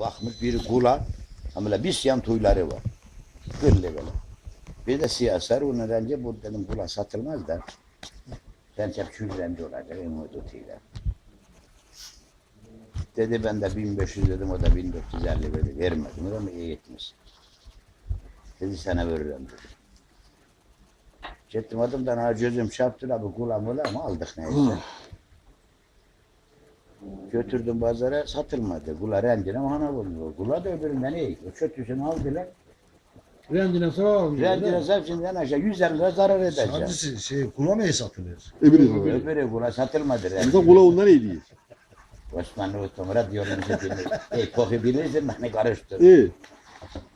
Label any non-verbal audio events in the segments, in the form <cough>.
bakmış biri kula. Ama bir siyam tuyları var. Kırlı böyle. Bir de siyah sarı onun rengi bu dedim kula satılmaz da. Ben hep rengi olacak umuduyla. Dedi ben de 1500 dedim o da 1450 verdi. Vermedim. Ama iyi etmiş. Dedi sana veririm dedi. Gittim adımdan ha gözüm çarptı la bu kula mula ama aldık neyse. Götürdüm pazara satılmadı. Kula rengine mahana buldu. Kula da öbüründen iyi. O kötüsünü aldılar. Rendine sonra almıyor. Rengine hepsinden aşağı 150 lira zarar edeceğim. Sadece şey kulamayı satılıyor. Öbürü öbürü. Öbürü kula satılmadı Bir de rengine. kula ondan iyi. Osmanlı Otomura diyorum ki Ey koku bilirsin beni karıştır. İyi.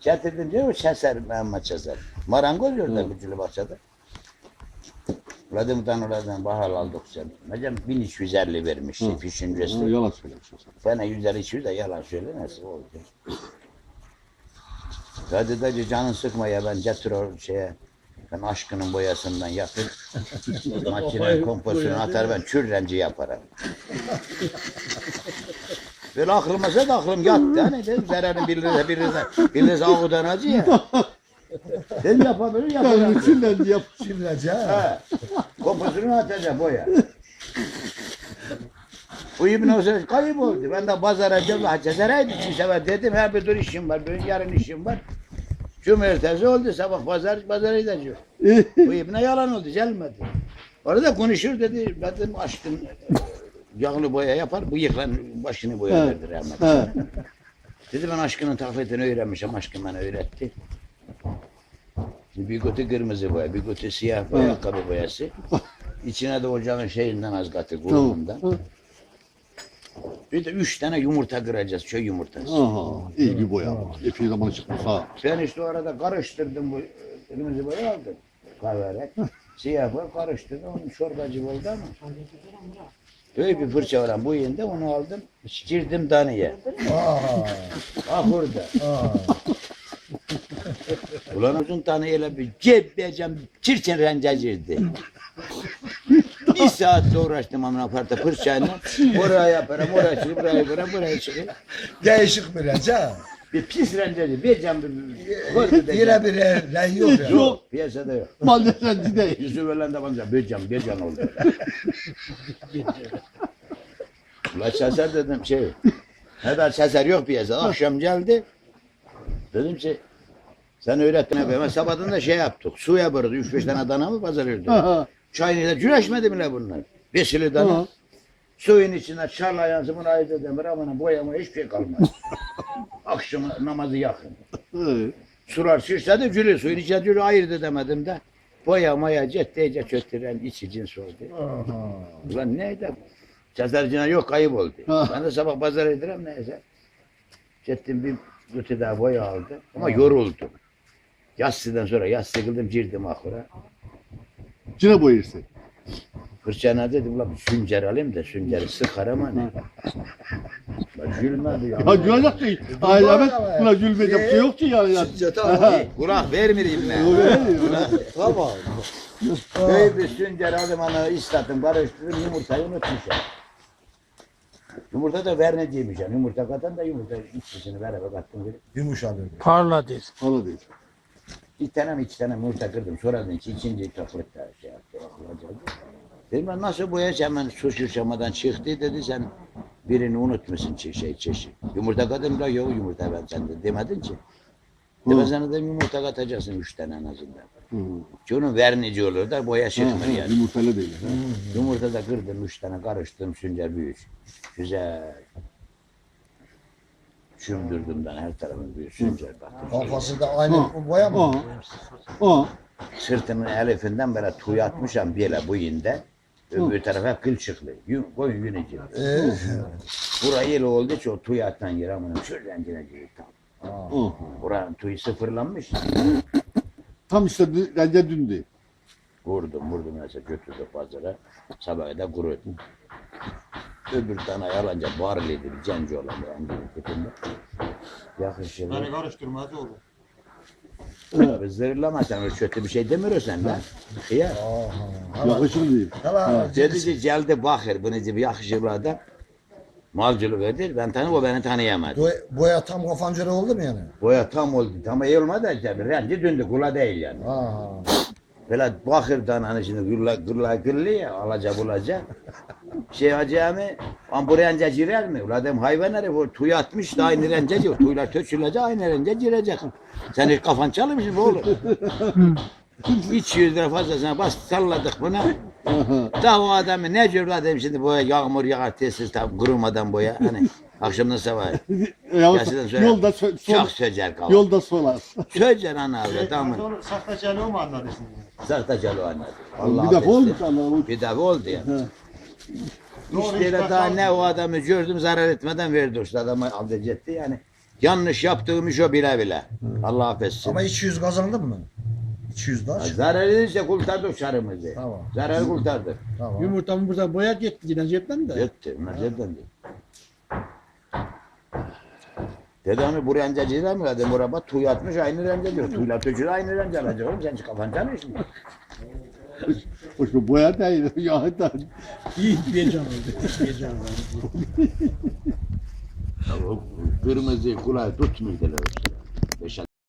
Getirdim diyor Çeser Mehmet Çeser. Marangoz orada gücülü bahçede. Uladım tanıladım bahar aldık sen. Hocam 1350 vermişti Hı. fişin Ha, resmi. Yalan söylemiş o. Bana 150 200 de yalan söyle nasıl oldu? Hadi dayı canın sıkma ya ben getir o şeye. Ben aşkının boyasından yapıp <laughs> makine komposunu atar ben kür renci yaparım. Böyle aklıma zed aklım yattı. Hani dedim zararın biliriz biliriz biliriz ağudan acı ya. <laughs> Yapabilir Yani yaparım. içinden yap. Şimdi ha. Komposunu atacak boya. Bu İbn Hüseyin kayıp oldu. Ben de pazara geldim. Cezereydi iki sefer dedim. Her bir dur işim var. Bugün yarın işim var. Cumartesi oldu. Sabah pazar pazara gideceğim. Bu İbne yalan oldu. Gelmedi. Orada konuşur dedi. Ben dedim aşkın yağlı boya yapar. Bu yıklan başını boya Ha. verdi rahmet. Ha. Dedi ben aşkının taklitini öğrenmişim. Aşkım bana öğretti. Bir kutu kırmızı boya, kutu siyah boya, ayakkabı boyası. İçine de ocağın şeyinden az katı. Ha. Bir de üç tane yumurta kıracağız, köy yumurtası. Aha. iyi bir boya. Epey zamanı çıkmış ha. Ben işte o arada karıştırdım bu kırmızı boya aldım. Kahverek. Siyah boya karıştırdım, onun çorbacı oldu ama. Böyle bir fırça var bu yerinde onu aldım. Girdim daneye. Aa. Ah burada. Aa. Ulan uzun taneyle bir cebeceğim çirkin rence girdi. bir saatte uğraştım amına parta fırçayla. Oraya yaparım, oraya çıkıp, buraya yaparım, buraya çıkıp. Değişik bir renk ha. Bir pis renceci, bir cam bir Yine bir renk yok ya. Yok, piyasada yok. Maalesef değil. Yüzü veren de bana bir cam, bir cam oldu. Ulan seser dedim şey. Ne da seser yok piyasada. Akşam geldi. Dedim ki sen öğrettin hep. Ama sabahdan da şey yaptık. Su yaparız. Üç beş tane dana mı pazarıyordu? Ha. Çayını da güreşmedi mi la bunlar? Besili dana. Suyun içine çarla yansımın ayda demir ama boyama hiçbir şey kalmaz. <laughs> Akşam namazı yakın. Sular şişledi gülü suyun içine gülü ayırdı demedim de. Boya maya cetteyce çöttüren içi cins oldu. Ulan neydi? Cezercine yok kayıp oldu. Ben de sabah pazar ederim neyse. Gittim bir kutu daha boya aldım ama yoruldum. Yatsıdan sonra yatsı kıldım girdim ahura. Cine boyarsa. Fırçana dedim ulan bir süncer alayım da sünceri sıkarım hani. Lan gülmedi ya. Ya gülecek şey. Ailemet buna gülmeyecek bir şey yok ki yani. yani. Hey, Kulak vermeyeyim ben. Tamam. Böyle bir süncer aldım ana istadım karıştırdım yumurtayı unutmuşum. Yumurta da verneciymiş yani. Yumurta katan da yumurta ikisini beraber kattım. böyle. Yumuşalıyor. Parladı. Bir tane mi iki tane yumurta kırdım. Sonra dedim ki ikinci toplık da şey yaptı. Dedim ben nasıl boyayacağım hemen su şişamadan çıktı dedi sen birini unutmuşsun çe- şey çeşit. Yumurta katım da yok yumurta ben sende demedin ki. De ben Hı. sana dedim yumurta katacaksın üç tane en azından. Hı. Ki onun vernici olur da boya Ha, çıkmıyor yani. Yumurtalı değil. ha. Yumurta da kırdım üç tane karıştırdım süncer büyük. Güzel. Çümdürdüm ben her süncer baktım. Kafası da aynı boya mı? Aha. Sırtımın elifinden böyle tuy atmışam böyle bu yinde. Öbür taraf hep kılçıklı. Yün, koyun yüneci. Ee, Burayı yıl oldu ki o tuy atan yer ama şuradan yine gibi tam. Buranın tüyü sıfırlanmış. Tam işte bence dündü. Vurdum vurdum mesela götürdük pazara. Sabah da kurudum. Öbür tane yalanca barlıydı bir cenci olan yani tipinde. Yakışır. Beni karıştırmaz olur. Abi zırlama sen öyle kötü bir şey demiyorsun lan. Ya. aha. Yakışır değil. Tamam. Dedi ki geldi bakır bunu gibi yakışır bu adam. Malcılık edir. Ben tanı o beni tanıyamadı. Boya, boya tam kafancıra oldu mu yani? Boya tam oldu. Tam iyi olmadı tabii. Renci döndü. Kula değil yani. Ha. Böyle bakırdan hani şimdi gırla gırla gırlı ya alaca bulaca. Şey acayımı an bu rence girer mi? Ulan dedim hayvan herif o tuy atmış da aynı rence diyor. Tuylar tökülecek aynı rence girecek. Sen hiç kafan çalmış mı oğlum? 300 lira fazlasına bas salladık buna. Da o adamı ne diyor la dedim şimdi boya yağmur yağar tezsiz tam kurumadan boya. Hani akşamdan sabah. <laughs> Yolda so, Çok sözer kaldı. yolda solar. Sözer ana avrat tamam. Sonra sahtacılığı mı anladın şimdi? Sahtacalı anladı. Allah bir defa olmuş Allah'ım. Bir defa oldu ya. Doğru, İşte hiç daha ne o adamı gördüm zarar etmeden verdi işte adamı aldı etti yani. Yanlış yaptığım iş o bile bile. Allah affetsin. Ama 200 kazandın mı? 200 Ha, taş. Zarar edince kurtardık şarımızı. Tamam. Zararı kurtardık. Tamam. Yumurtamı burada boya gitti yine cepten de. Yetti. Bunlar cidden onu buraya önce cila mı? Dedim bak tuy atmış aynı rence diyor. Tuyla tökülü aynı rence alacak oğlum sen kafan çalmış mı? Hoş bu boya değil. <laughs> Ya da. İyi bir can oldu. Can oldu. Kırmızı kulağı tutmuş dediler.